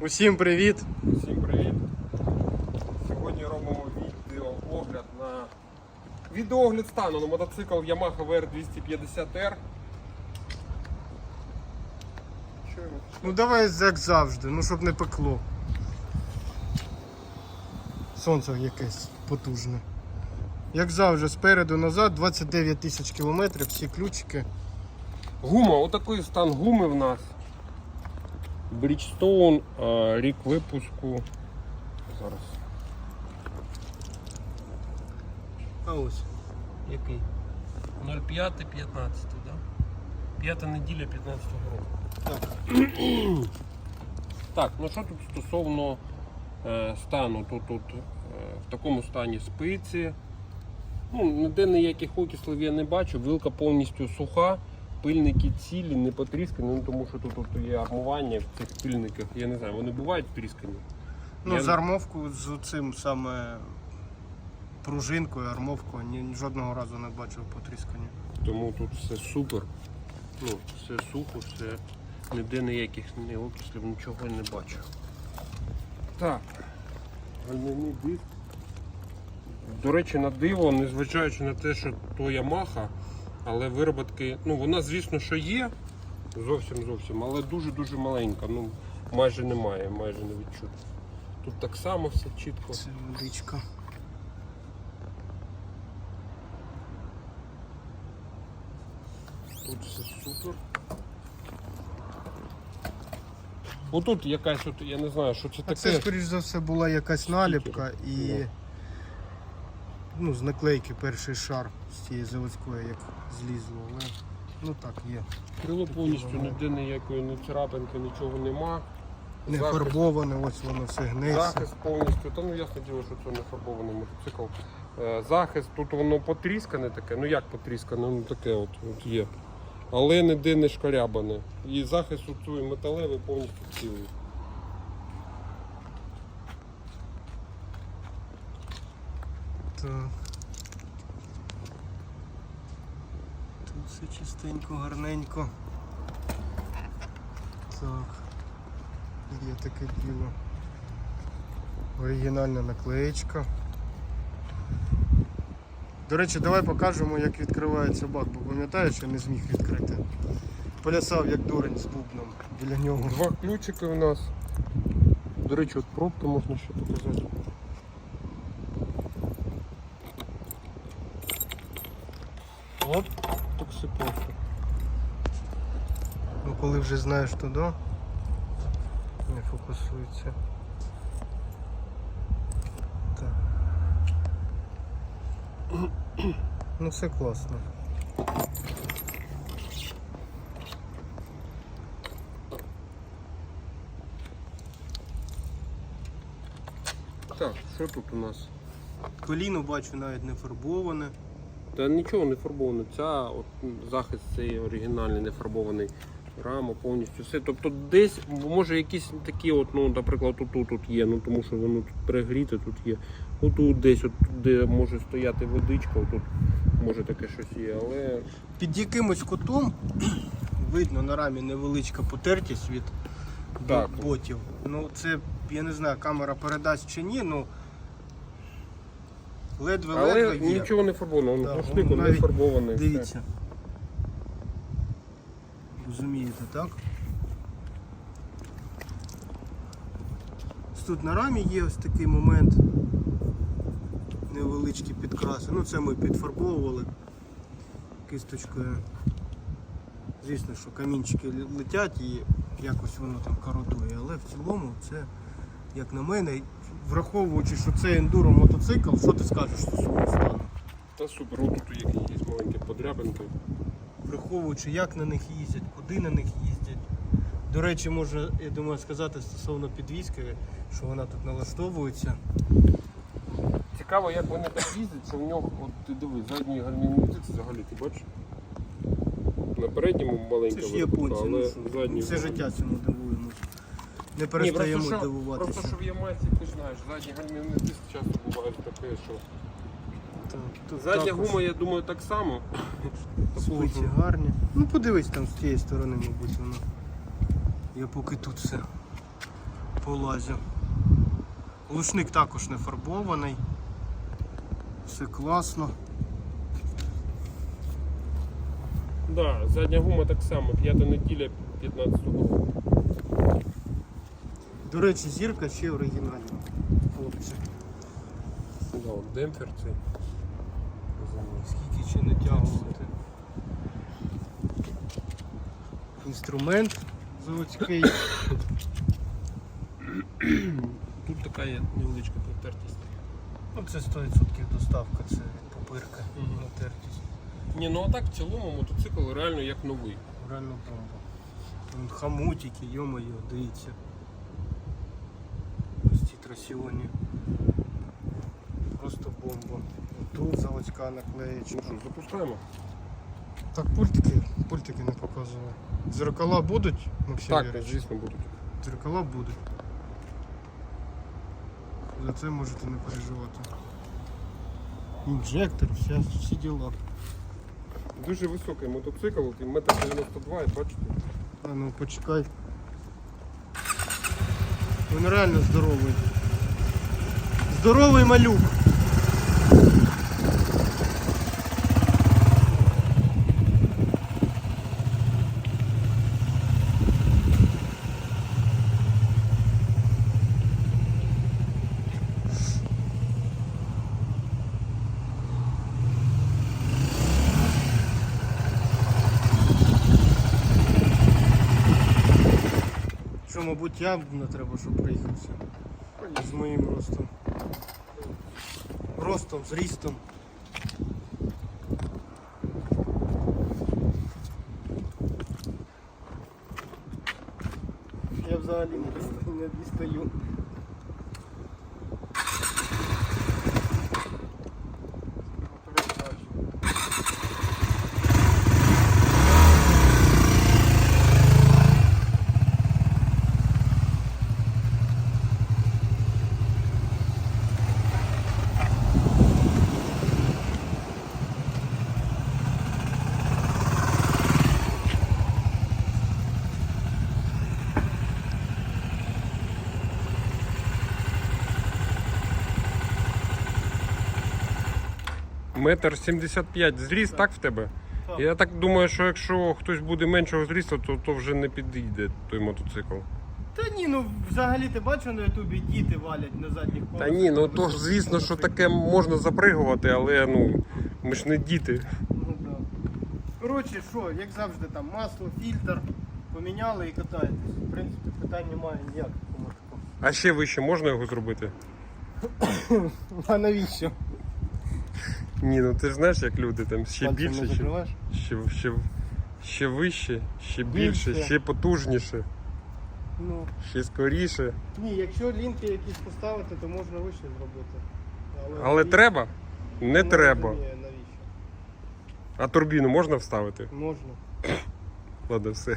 Усім привіт! Всім привіт! Сьогодні робимо відеоогляд на відеоогляд стану на мотоцикл Yamaha VR250R. Що йому? Ну давай як завжди, ну щоб не пекло. Сонце якесь потужне. Як завжди, спереду назад 29 тисяч кілометрів, всі ключики. Гума, отакий стан гуми в нас. Bridgestone, рік випуску. Зараз. А ось. Який? 05-15, да? П'ята неділя 15 року. Так. Так, ну що тут стосовно е, стану, то тут е, в такому стані спиці. Ну, ніде ніяких окислів я не бачу, вилка повністю суха, пильники цілі, не потріскані, ну, тому що тут, тут є армування в цих пильниках. Я не знаю, вони бувають тріскані. Ну, Я- з армовку з цим саме пружинкою, армовкою, ні, жодного разу не бачив потріскання. Тому тут все супер. Ну, все сухо, все ніде ніяких ні окислів, нічого не бачу. Так. Гальмівний диск. До речі, на диво, незважаючи на те, що то Ямаха, але вироботки, ну вона, звісно, що є, зовсім зовсім, але дуже-дуже маленька. Ну, майже немає, майже не відчутно. Тут так само все чітко. Це річка. Тут все супер. Отут якась, от, я не знаю, що це А таке. це, скоріш за все, була якась наліпка і Ну. з наклейки перший шар з цієї заводської, як злізло, але ну так є. Крило повністю ніде ніякої ні царапинки, нічого нема. Не Захист- фарбоване, ось воно все гнеться. Захист повністю, та ну ясно діло, що це не фарбований мотоцикл. Е, Захист, тут воно потріскане таке, ну як потріскане, ну таке от, от є. Але ніде не шкарябане. І захист у цей металевий повністю цілий. Тут все чистенько, гарненько. Так. Є таке діло. Оригінальна наклеєчка. До речі, давай покажемо, як відкривається бак, бо пам'ятаєш, я не зміг відкрити. Полясав як дурень з бубном біля нього. Два ключики у нас. До речі, от пробки можна ще показати. От, так. Ну коли вже знаєш туди, не фокусується. Так. Ну все класно. Так, що тут у нас? Коліно бачу навіть не фарбоване. Та нічого не фарбовано. Ця от, захист цей оригінальний, не фарбований. Рама повністю все. Тобто десь може якісь такі, от, ну, наприклад, тут, тут є, ну тому що воно тут перегріте, тут є. Отут десь, от, де може стояти водичка, отут може таке щось є, але Під якимось кутом видно на рамі невеличка потертість від Так. ботів. Ну це, я не знаю, камера передасть чи ні, ну але ледве-ледве є. нічого не фарбовано, Да, воно не навіть- фарбований. все. Дивіться. Розумієте, так? Ось Тут на рамі є ось такий момент. Невеличкі підкраси. Ну це ми підфарбовували кисточкою. Звісно, що камінчики ле- летять і якось воно там коротує, але в цілому це, як на мене, враховуючи, що це ендуро мотоцикл, що ти скажеш стосовно стану? Та супер, отут є якісь маленькі подрябинки. враховуючи, як на них їздять, куди на них їздять. До речі, можна, я думаю, сказати стосовно підвізки, що вона тут налаштовується. Цікаво, як вони так їздять, що в нього, от ти диви, задній гальмівний диск взагалі, ти бачиш? На передньому Це ж виробка, японці, але ну, задній. все життя цьому. Не Ні, перестаємо просто, що, дивуватися. просто що в Ямайці, ти ж знаєш, задній гальмівний диск часто буває таке, що. Задня також гума, я думаю, так само. спиці гарні. Ну подивись там з цієї сторони, мабуть, воно. Я поки тут все полазю. Лушник також не фарбований. Все класно. Да, задня гума так само, п'ята неділя 15 року. До речі, зірка ще оригінальна. Хлопці. Да, от демпфер цей. Скільки ще натягувати. Інструмент заводський. Тут така є невеличка протертість. Ну це 100% доставка, це попирка. Мгм. Натертість. Ні, ну а так в цілому мотоцикл реально як новий. Реально бомба. Хамутики, йо-моє, дивіться. Ці трасіоні. Просто бомба. Тут заводська наклеєчка. Ну що, запускаємо? Так, пультики, пультики не показували. Зеркала будуть, Максим Так, Юрійович? звісно, будуть. Зеркала будуть. За це можете не переживати. Інжектор, вся, всі діла. Дуже високий мотоцикл, і метр 92, і бачите. А ну почекай. Він реально здоровий. Здоровий малюк. Що, мабуть, я не треба, щоб приїхався. З моїм ростом. Ростом, зрістом. Я взагалі не дістаю. Не дістаю. Метр 75 зріст, так в тебе? Так. Я так думаю, що якщо хтось буде меншого зрісту, то, то вже не підійде той мотоцикл. Та ні, ну взагалі ти бачив на ютубі діти валять на задніх колесах. Та ні, ну то ж звісно, що таке можна запригувати, але ну ми ж не діти. Ну, да. Коротше, що, як завжди, там масло, фільтр, поміняли і катаєтесь. В принципі, питань немає ніяких. А ще вище можна його зробити? А навіщо? Ні, ну ти ж знаєш, як люди там ще Пальцем не більше, ще, закриваєш? ще, ще, ще вище, ще більше, Більше. ще потужніше, Ну, ще скоріше. ні, якщо лінки якісь поставити, то можна вище зробити. Але навіщо? треба? Не Не треба. розумію, навіщо? А турбіну можна вставити? Можна. Ладно, все.